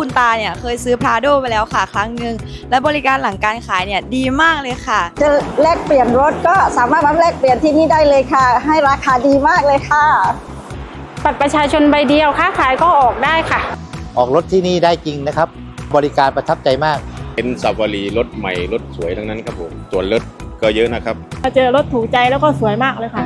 คุณตาเนี่ยเคยซื้อพราโดไปแล้วค่ะ ครั้งหนึ่งและบริการหลังการขายเนี่ยดีมากเลยค่ะ จะแลกเปลี่ยนรถก็สามารถมาแลกเปลี่ยนที่นี่ได้เลยค่ะ ให้ราคาดีมากเลยค่ะบัตรประชาชนใบเดียวค้าขายก็ออกได้ค่ะ ออกรถที่นี่ได้จริงนะครับ บริการประทับใจมาก เป็นซาวารีรถใหม่รถสวยทั้งนั้นครับผมส่วนลดก็เยอะนะครับ มาเจอรถถูกใจแล้วก็สวยมากเลยค่ะ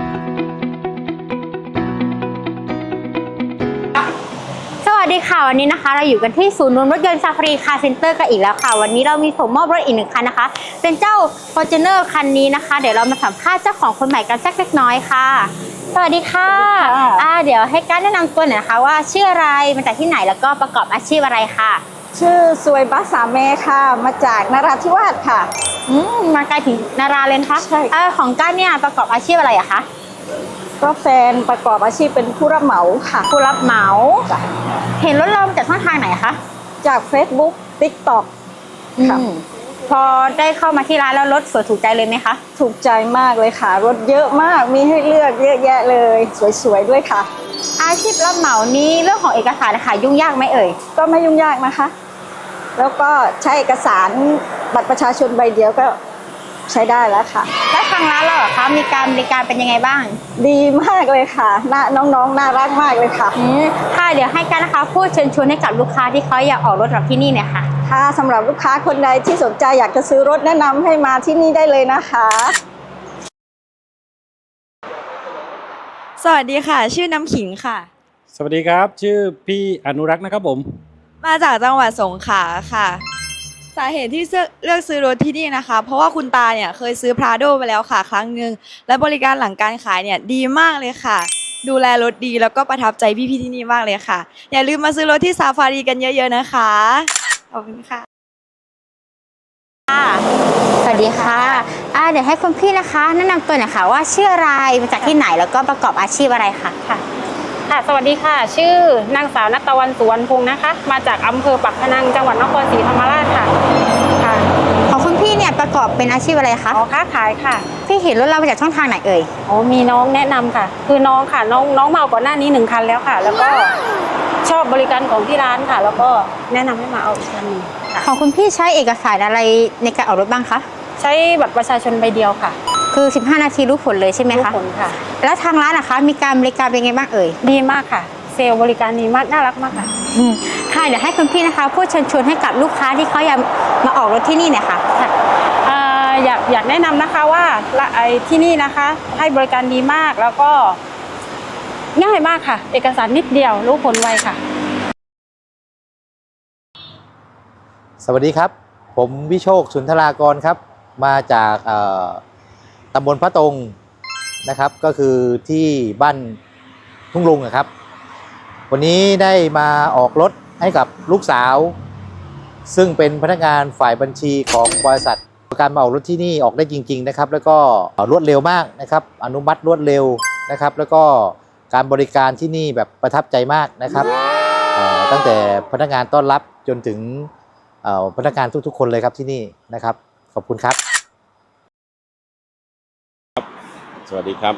สวัสดีค่ะวันนี้นะคะ เราอยู่กันที่ศูนย์รวมรถยนต์ซาฟารีคาร์เซ็นเตอร์กันอีกแล้วค่ะ วันนี้เรามีส่งมอบรถอีกหนึ่งคันนะคะ เป็นเจ้า f o r t u n e r คันนี้นะคะ เดี๋ยวเรามาสัมภาษณ์เจ้าของคนใหม่กันสักเล็กน้อยค่ะ สวัสดีค่ะค่ะอ่าเดี๋ยวให้การแนะนำตัวหน่อยนะคะว่าชื่ออะไรมาจากที่ไหนแล้วก็ประกอบอาชีพอะไรค่ะ ชื่อสวยบัสสาเมค่ะ มาจากนราธิวาสค่ะอืมมาไกลถึงนาราเลยนะคะใช่อ่าของก้านเนี่ยประกอบอาชีพอะไรอะคะ ก็แฟนประกอบอาชีพเป็นผู้รับเหมาค่ะ ผู้รับเหมาจ้ะเห็นรถเรามาจากช่องทางไหนคะจาก Facebook TikTok ค่ะ อืมพอได้เข้ามาที่ร้านแล้วรถสวยถูกใจเลยไหมคะถูกใจมากเลยค่ะ รถเยอะมากมีให้เลือกเยอะแยะเลย สวยๆด้วยค่ะ อาชีพรับเหมานี้เรื่องของเอกสารนะคะยุ่งยากไหมเอ่ยก็ไม่ยุ่งยากนะคะ แล้วก็ใช้เอกสารบัตรประชาชนใบเดียวก็ ใช้ได้แล้วค่ะ แล้วทางร้านเราอะคะมีการบริการเป็นยังไงบ้างดีมากเลยค่ะน่าน้องๆน่ารักมากเลยค่ะ อืมค่ะเดี๋ยวให้กันนะคะ พูดเชิญชวนให้กับลูกค้าที่เขาอยากออกรถกับที่นี่เนี่ยค่ะถ้าสำหรับลูกค้าคนใดที่สนใจอยากจะซื้อรถแนะนำให้มาที่นี่ได้เลยนะคะ สวัสดีค่ะ ชื่อน้ำขิงค่ะ สวัสดีครับ ชื่อพี่อนุรักษ์นะครับผม มาจากจังหวัดสงขลาค่ะ สาเหตุที่เลือกซื้อรถที่นี่นะคะ เพราะว่าคุณตาเนี่ยเคยซื้อพราโดไปแล้วค่ะครั้งหนึ่งและบริการหลังการขายเนี่ยดีมากเลยค่ะ ดูแลรถดีแล้วก็ประทับใจพี่ๆที่นี่มากเลยค่ะ อย่าลืมมาซื้อรถที่ซาฟารีกันเยอะๆนะคะ ขอบคุณค่ะสวัสดีค่ะอ่าเดี๋ยวให้คุณพี่นะคะ แนะนำตัวหน่อยค่ะว่าชื่ออะไรมาจากที่ไหนแล้วก็ประกอบอาชีพอะไรค่ะค่ะค่ะสวัสดีค่ะ ชื่อนางสาวนัตตะวันสุวรรณพงศ์นะคะ มาจากอำเภอปักพนังจังหวัดนครศรีธรรมราช อบเป็นอาชีพอะไรคะอ๋อค้าขายค่ะ พี่เห็นรถเรามาจากช่องทางไหนเอ่ยอ๋อมีน้องแนะนำค่ะ คือน้องค่ะน้องน้องมาเอาก่อนหน้านี้หนึ่งคันแล้วค่ะ แล้วก็ชอบบริการของที่ร้านค่ะ แล้วก็แนะนำให้มาเอาอีกคันหนึ่งค่ะของคุณพี่ใช้เอกสารอะไรในการออกรถบ้างคะใช้บัตรประชาชนใบเดียวค่ะ คือ 15 นาทีรู้ผลเลยใช่ไหมรู้คะผลค่ะ แล้วทางร้านนะคะ มีการบริการเป็นไงบ้างเอ่ยดีมากค่ะเซลล์บริการดีมากน่ารักมากค่ะอืมค่ะเดี๋ยวให้คุณพี่นะคะพูดเชิญชวนให้กับลูกค้าที่เขาอยากมาออกรถที่นี่หน่อยค่ะค่ะเอยากอยากแนะนำนะคะว่าไอที่นี่นะคะ ให้บริการดีมากแล้วก็ง่ายมากค่ะ เอกสารนิดเดียวรู้ผลไวค่ะ สวัสดีครับ ผมวิโชคสุนทรากรครับ มาจากตำบลพระตรงนะครับ ก็คือที่บ้านทุ่งลุงอะครับ วันนี้ได้มาออกรถให้กับลูกสาว ซึ่งเป็นพนักงานฝ่ายบัญชีของบริษัท การมาออกรถที่นี่ออกได้จริง ๆ นะครับ แล้วก็รวดเร็วมากนะครับ อนุมัติรวดเร็วนะครับ แล้วก็การบริการที่นี่แบบประทับใจมากนะครับตั้งแต่พนักงานต้อนรับจนถึงพนักงานทุกๆ คนเลยครับที่นี่นะครับ ขอบคุณครับ สวัสดีครับ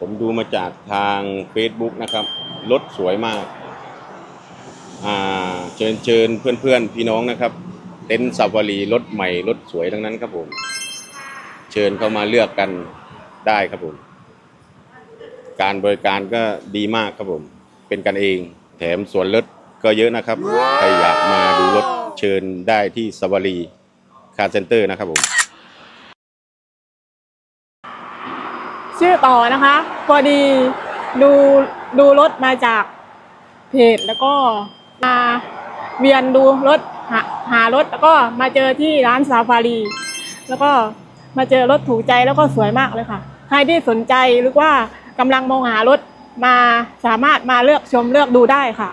ผมดูมาจากทาง Facebook นะครับรถสวยมากเชิญเชิญเพื่อนเพื่อนๆพี่น้องนะครับ เต็นท์ซาวารีรถใหม่รถสวยทั้งนั้นครับผม เชิญเข้ามาเลือกกันได้ครับผม การบริการก็ดีมากครับผม เป็นกันเอง แถมส่วนลดก็เยอะนะครับใครอยากมาดูรถเชิญได้ที่ซาวารีคาร์เซ็นเตอร์นะครับผม ชื่อต่อนะคะ พอดีดูดูรถมาจากเพจแล้วก็มาเวียนดูรถ หาหารถแล้วก็มาเจอที่ร้านซาฟารี แล้วก็มาเจอรถถูกใจแล้วก็สวยมากเลยค่ะ ใครที่สนใจหรือว่ากำลังมองหารถมาสามารถมาเลือกชมเลือกดูได้ค่ะ